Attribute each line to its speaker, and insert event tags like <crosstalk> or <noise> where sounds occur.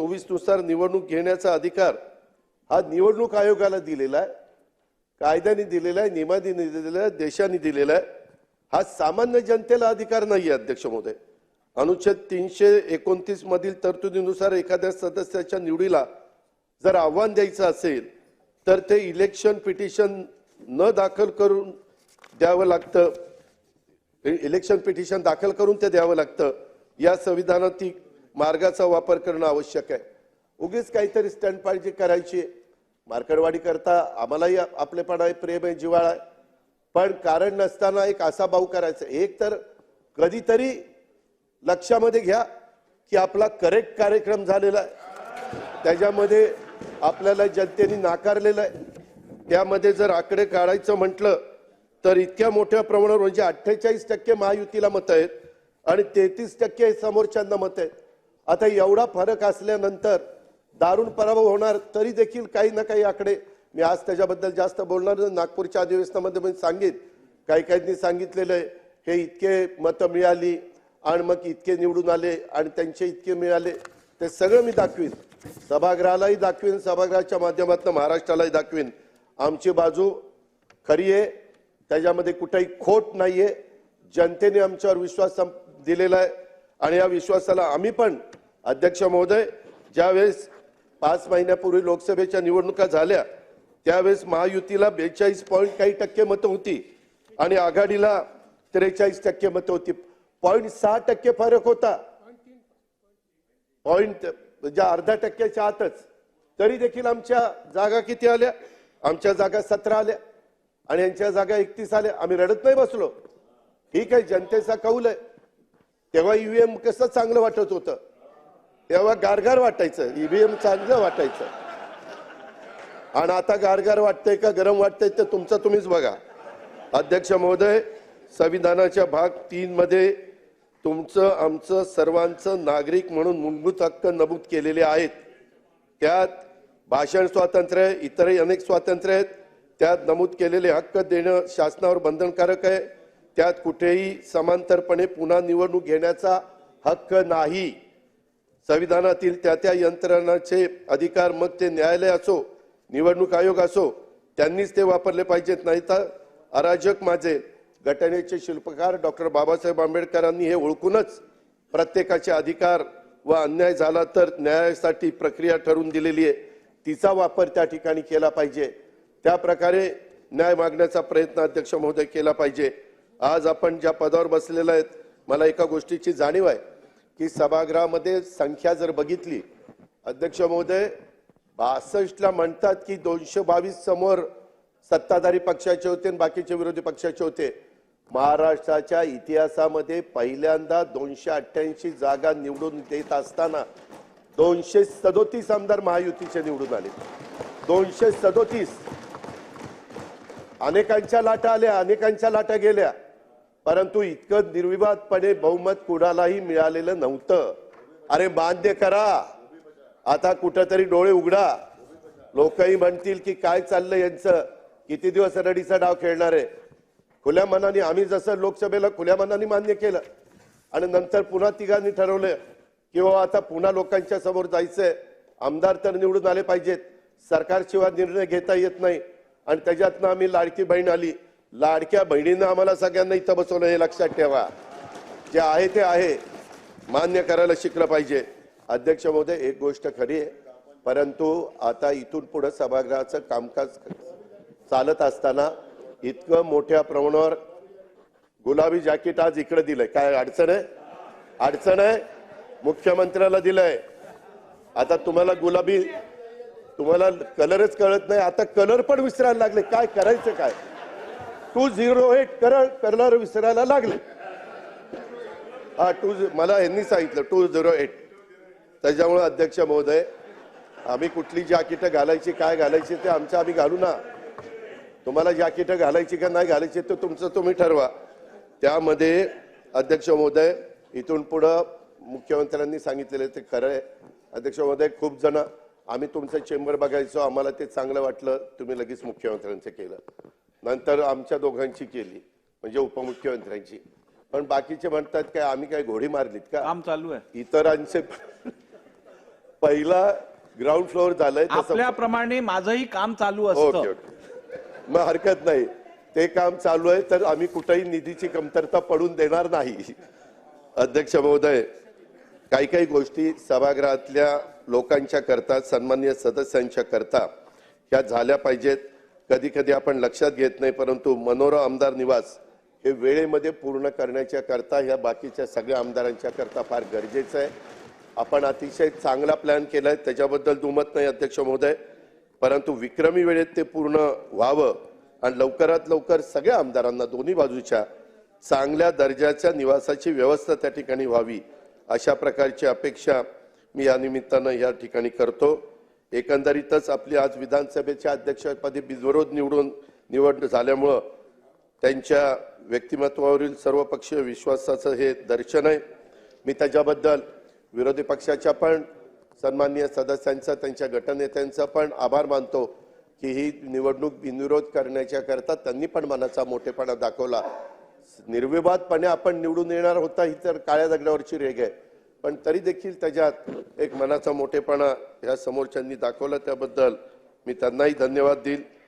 Speaker 1: चोवीसनुसार निवडणूक घेण्याचा अधिकार हा निवडणूक आयोगाला दिलेला आहे. कायद्याने दिलेला आहे नियमाने दिलेला आहे देशाने दिलेला आहे. हा सामान्य जनतेला अधिकार नाही आहे अध्यक्ष महोदय. अनुच्छेद तीनशे एकोणतीस मधील तरतुदीनुसार एखाद्या सदस्याच्या निवडीला जर आव्हान द्यायचं असेल तर ते इलेक्शन पिटिशन न दाखल करून द्यावं लागतं. इलेक्शन पिटिशन दाखल करून ते द्यावं लागतं. या संविधानातील मार्गाचा वापर करणं आवश्यक आहे. उगीच काहीतरी स्टंटबाजी करायची मार्कडवाडी करता आम्हालाही आपलेपणा आहे प्रेम आहे जिव्हाळा आहे. पण कारण नसताना एक असा भाऊ करायचा एक तर कधीतरी लक्षामध्ये घ्या की आपला करेक्ट कार्यक्रम झालेला आहे. त्याच्यामध्ये आपल्याला जनतेने नाकारलेलं आहे. त्यामध्ये जर आकडे काढायचं म्हटलं तर इतक्या मोठ्या प्रमाणावर म्हणजे अठ्ठेचाळीस टक्के महायुतीला मत आहेत आणि तेहतीस टक्के समोरच्यांना मत आहेत. आता एवढा फरक असल्यानंतर दारुण पराभव होणार तरी देखील काही ना काही आकडे. मी आज त्याच्याबद्दल जास्त बोलणार नागपूरच्या अधिवेशनामध्ये मी सांगेन. काही काहींनी सांगितलेलं आहे. हे इतके मतं मिळाली आणि मग इतके निवडून आले आणि त्यांचे इतके मिळाले. ते सगळं मी दाखवीन. सभागृहालाही दाखवीन. सभागृहाच्या माध्यमातून महाराष्ट्रालाही दाखवीन. आमची बाजू खरी आहे. त्याच्यामध्ये कुठेही खोट नाही आहे जनतेने आमच्यावर विश्वास दिलेला आहे. आणि या विश्वासाला आम्ही पण अध्यक्ष महोदय ज्यावेळेस पाच महिन्यापूर्वी लोकसभेच्या निवडणुका झाल्या त्यावेळेस महायुतीला बेचाळीस पॉईंट काही टक्के मतं होती आणि आघाडीला त्रेचाळीस टक्के मतं होती. पॉईंट सहा टक्के फरक होता. पॉईंट म्हणजे अर्धा टक्क्याच्या आतच. तरी देखील आमच्या जागा किती आल्या? आमच्या जागा सतरा आल्या आणि यांच्या जागा एकतीस आल्या. आम्ही रडत नाही बसलो. ठीक आहे जनतेचा कौल आहे. तेव्हा ईव्हीएम कसं चांगलं वाटत होतं? तेव्हा गारगार वाटायचं ईव्हीएम चांगलं वाटायचं. आणि आता गारगार वाटतंय का गरम वाटतंय ते तुमचं तुम्हीच बघा. अध्यक्ष महोदय संविधानाच्या भाग तीन मध्ये तुमचं आमचं सर्वांचं नागरिक म्हणून मूलभूत हक्क नमूद केलेले आहेत. त्यात भाषण स्वातंत्र्य आहे इतरही अनेक स्वातंत्र्य आहेत. त्यात नमूद केलेले हक्क देणं शासनावर बंधनकारक आहे. त्यात कुठेही समांतरपणे पुन्हा निवडणूक घेण्याचा हक्क नाही. संविधानातील त्या त्या यंत्रणाचे अधिकार मग ते न्यायालय असो निवडणूक आयोग असो त्यांनीच ते वापरले पाहिजेत. नाही तर अराजक माझे घटनेचे शिल्पकार डॉक्टर बाबासाहेब आंबेडकरांनी हे ओळखूनच प्रत्येकाचे अधिकार व अन्याय झाला तर न्यायासाठी प्रक्रिया ठरवून दिलेली आहे. तिचा वापर त्या ठिकाणी केला पाहिजे. त्या प्रकारे न्याय मागण्याचा प्रयत्न अध्यक्ष महोदय केला पाहिजे. आज आपण ज्या पदावर बसलेला आहेत मला एका गोष्टीची जाणीव आहे. की सभागृहामध्ये संख्या जर बघितली अध्यक्ष महोदय बासष्टला म्हणतात की दोनशे बावीस समोर सत्ताधारी पक्षाचे होते आणि बाकीचे विरोधी पक्षाचे होते. महाराष्ट्राच्या इतिहासामध्ये पहिल्यांदा दोनशे अठ्ठ्याऐंशी जागा निवडून देत असताना दोनशे सदोतीस आमदार महायुतीचे निवडून आले. दोनशे सदोतीस. अनेकांच्या लाटा आल्या अनेकांच्या लाटा गेल्या. परंतु इतकं निर्विवादपणे बहुमत कुणालाही मिळालेलं नव्हतं. अरे मान्य करा. आता कुठंतरी डोळे उघडा. लोकही म्हणतील की काय चाललं यांचं? किती दिवस रडीचा डाव खेळणार आहे? खुल्या मनाने आम्ही जसं लोकसभेला खुल्या मनाने मान्य केलं आणि नंतर पुन्हा तिघांनी ठरवलं की बाबा आता पुन्हा लोकांच्या समोर जायचंय. आमदार तर निवडून आले पाहिजेत. सरकारशिवाय निर्णय घेता येत नाही. आणि त्याच्यातनं आम्ही लाडकी बहीण आली. लाडक्या बहिणीनं आम्हाला सगळ्यांना इथं बसवलं हे लक्षात ठेवा. जे आहे ते आहे. मान्य करायला शिकलं पाहिजे. अध्यक्ष महोदय एक गोष्ट खरी आहे. परंतु आता इथून पुढे सभागृहाचं कामकाज चालत असताना इतकं मोठ्या प्रमाणावर गुलाबी जॅकेट आज इकडे दिलंय. काय अडचण आहे? अडचण आहे? मुख्यमंत्र्याला दिलंय. आता तुम्हाला गुलाबी तुम्हाला कलरच कळत नाही. आता कलर पण विसरायला लागले. काय करायचं काय? टू झिरो एट कर करणार विसरायला लागले. हा टू मला यांनी सांगितलं टू झिरो एट. त्याच्यामुळे अध्यक्ष महोदय आम्ही कुठली जॅकेट घालायची काय घालायची ते आमचं आम्ही घालू ना. तुम्हाला जॅकेट घालायची का नाही घालायची ते तुमचं तुम्ही ठरवा. त्यामध्ये अध्यक्ष महोदय इथून पुढं मुख्यमंत्र्यांनी सांगितलेलं ते खरं आहे. अध्यक्ष महोदय खूप जण आम्ही तुमचं चेंबर बघायचो आम्हाला ते चांगलं वाटलं तुम्ही लगेच मुख्यमंत्र्यांचं केलं. नंतर आमच्या दोघांची केली म्हणजे उपमुख्यमंत्र्यांची. पण बाकीचे म्हणतात काय आम्ही काय घोडी मारलीत का?
Speaker 2: काम चालू आहे.
Speaker 1: इतरांचे <laughs> पहिला ग्राउंड फ्लोअर झालंय तसं
Speaker 2: आपल्याप्रमाणे माझंही काम चालू
Speaker 1: ओके
Speaker 2: असतं
Speaker 1: ओके. मग हरकत नाही. ते काम चालू आहे तर आम्ही कुठेही निधीची कमतरता पडून देणार नाही. अध्यक्ष महोदय काही काही गोष्टी सभागृहातल्या लोकांच्या करता सन्मान्य सदस्यांच्या करता ह्या झाल्या पाहिजेत. कधी कधी आपण लक्षात घेत नाही परंतु मनोरा आमदार निवास हे वेळेमध्ये पूर्ण करण्याच्या करता ह्या बाकीच्या सगळ्या आमदारांच्या करता फार गरजेचं आहे. आपण अतिशय चांगला प्लॅन केलाय त्याच्याबद्दल दुमत नाही अध्यक्ष महोदय. परंतु विक्रमी वेळेत ते पूर्ण व्हावं आणि लवकरात लवकर सगळ्या आमदारांना दोन्ही बाजूच्या चांगल्या दर्जाच्या निवासाची व्यवस्था त्या ठिकाणी व्हावी अशा प्रकारची अपेक्षा मी या निमित्तानं या ठिकाणी करतो. एकंदरीतच आपली आज विधानसभेच्या अध्यक्षपदी बिनविरोध निवडून निवड झाल्यामुळं त्यांच्या व्यक्तिमत्वावरील सर्वपक्षीय विश्वासाचं हे दर्शन आहे. मी त्याच्याबद्दल विरोधी पक्षाच्या पण सन्माननीय सदस्यांचा त्यांच्या गटनेत्यांचा पण आभार मानतो की ही निवडणूक बिनविरोध करण्याच्या करता त्यांनी पण मनाचा मोठेपणा दाखवला. निर्विवादपणे आपण निवडून येणार होता ही तर काळ्या दगडावरची रेग आहे. पण तरी देखील त्याच्यात एक मनाचा मोठेपणा ह्या समोरच्यांनी दाखवला त्याबद्दल मी त्यांनाही धन्यवाद देईल.